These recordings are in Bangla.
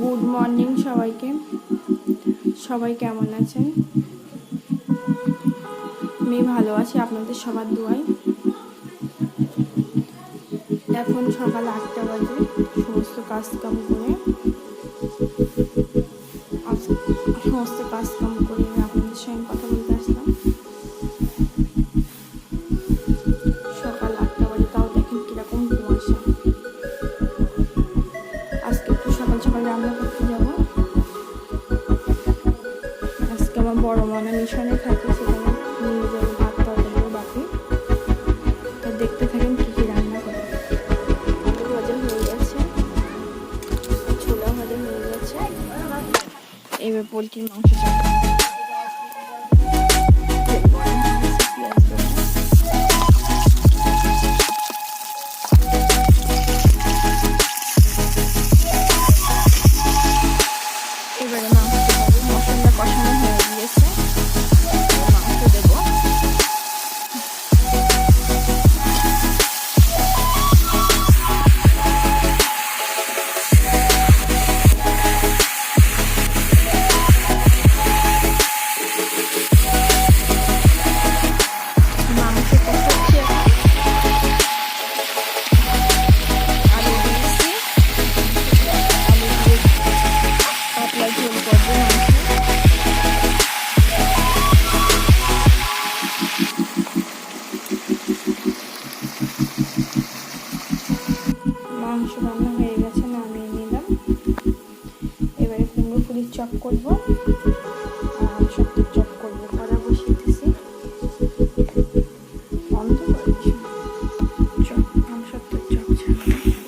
গুড মর্নিং সবাইকে। সবাই কেমন আছেন? আমি ভালো আছি, আপনাদের সবার দোয়ায়। এখন সকাল আটটা বাজে, সমস্ত কাজ কাম করে সমস্ত কাজ আমার বড় মনে মিশনে থাকে সেখানে নিয়ে যাব ভাত তরকারিও বাকি। তো দেখতে থাকেন কী কী রান্না করে। ভাজা হয়ে গেছে। ছোলা ভাজা হয়ে গেছে। এবার পোলট্রির মাংস মাংস রান্না হয়ে গেছে, নামিয়ে নিলাম। এবারে কুমড়ো ফুলির চপ করব। আর আলু চপ করব, কড়া বসিয়ে চপ আলু সত্তর চপ ছাড়বো তেল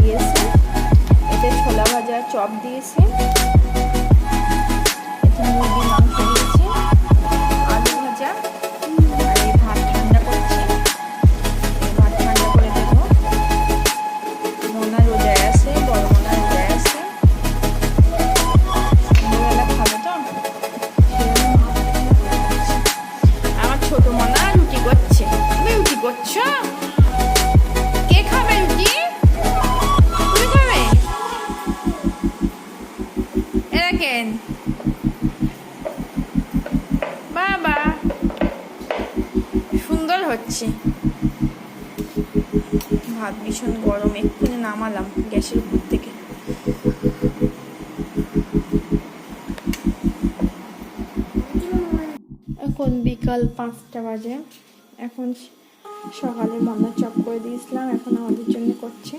গিয়েছে। এতে ছোলা ভাজা চপ দিয়েছে। দেখেন বাবা, সুন্দর হচ্ছে। ভাত ভীষণ গরম এক্ষুনি নামালাম গ্যাসের উপর থেকে। এখন বিকাল পাঁচটা বাজে। এখন সকালে মন্না চপ করে দিয়েছিলাম, এখন আমাদের জন্য করছে।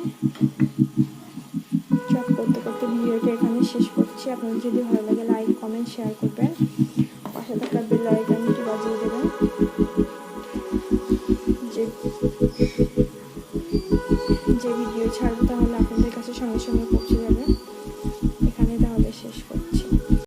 চপ করতে করতে ভিডিওটা এখানে শেষ করছি। আপনাদের যদি ভালো লাগে লাইক কমেন্ট শেয়ার করবেন। পাশে থাকা বেল আইকনটি বাজিয়ে দেবেন। যে